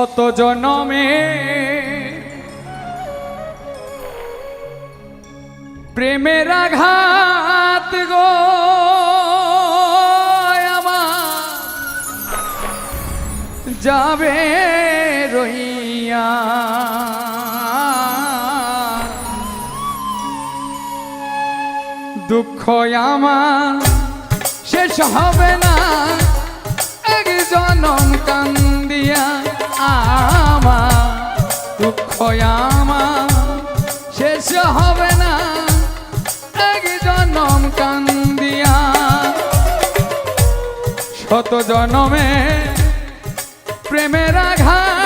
শত জনমে প্রেমের আঘাত গো যাবে রইয়া দুঃখ আমার শেষ হবে না। এক জনম কান্দিয়া আমার দুঃখ আমা শেষ হবে না। এক জনম কান্দিয়া শত জনমে প্রেমের আঘাত।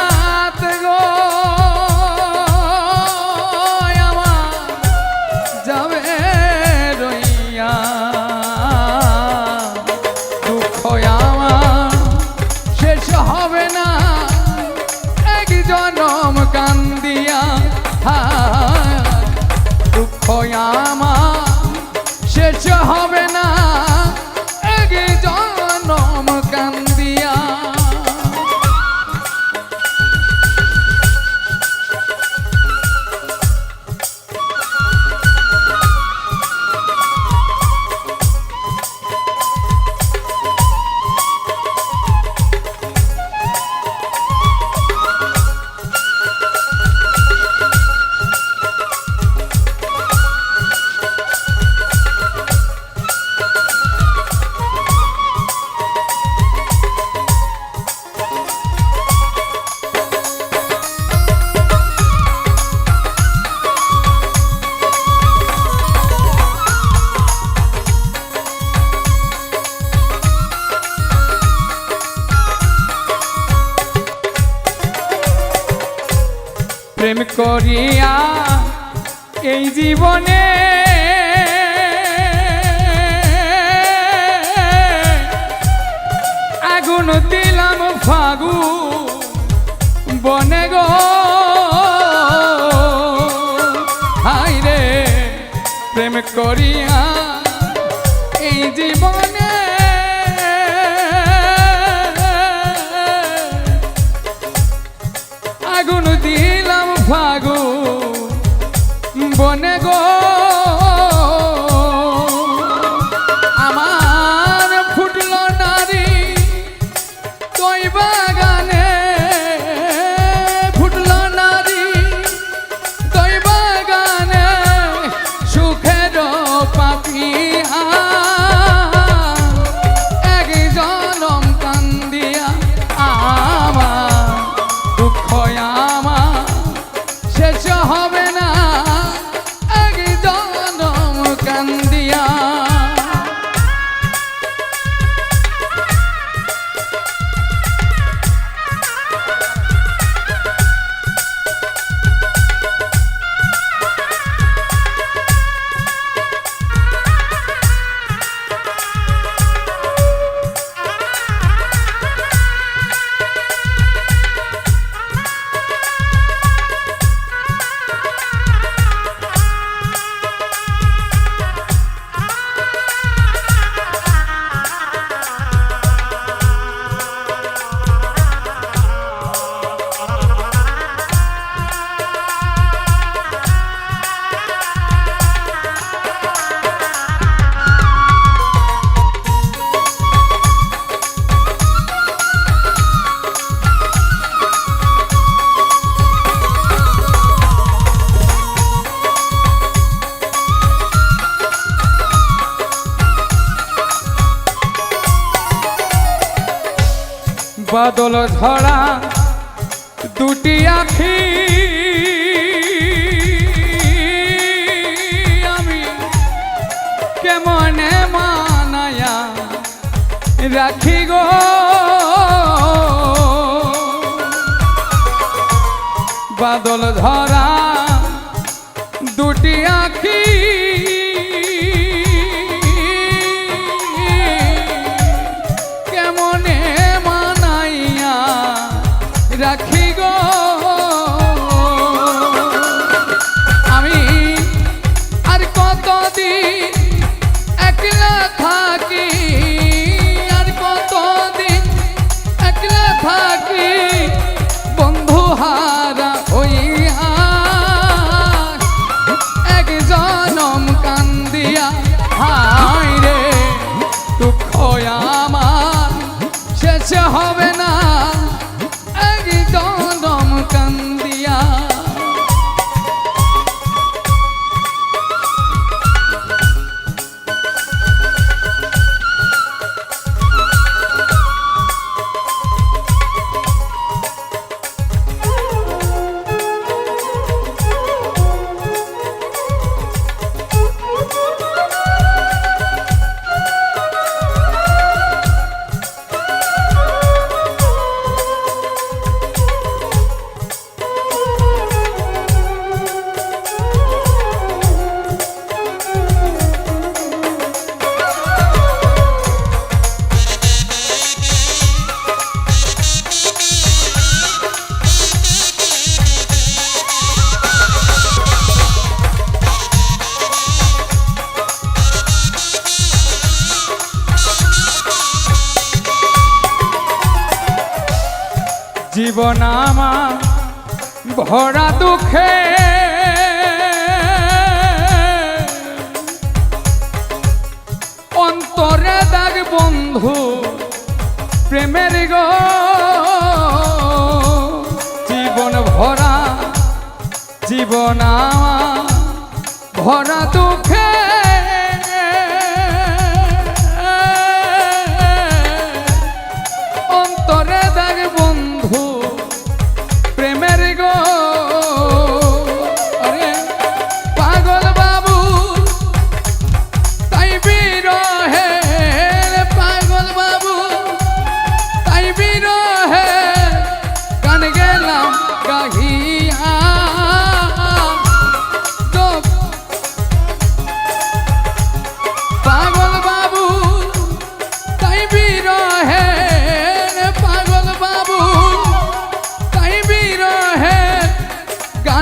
প্রেম করিয়া এই জীবনে আগুন দিলাম ফাগু বনে গো। হাই রে প্রেম করিয়া বাদল ধরা দুটি আখি। আমি কেমনে মানায়া রাখি গো? বাদল ধরা দুটি আখি। জীবন আমার ভরা দুঃখে। অন্তরে দাগ বন্ধু, প্রেমের গো। জীবন ভরা, জীবন আমার ভরা দুঃখে।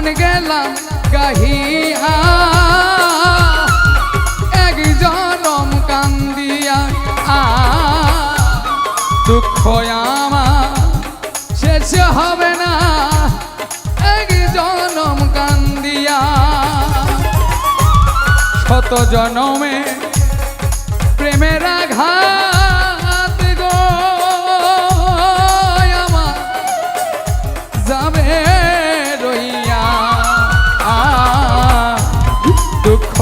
গান গেলাম গাহিয়া। এক জনম কান্দিয়া। আ দুঃখ আমার শেষ হবে না। এক জনম কান্দিয়া। শত জনমে প্রেমের আঘাত। দুঃখ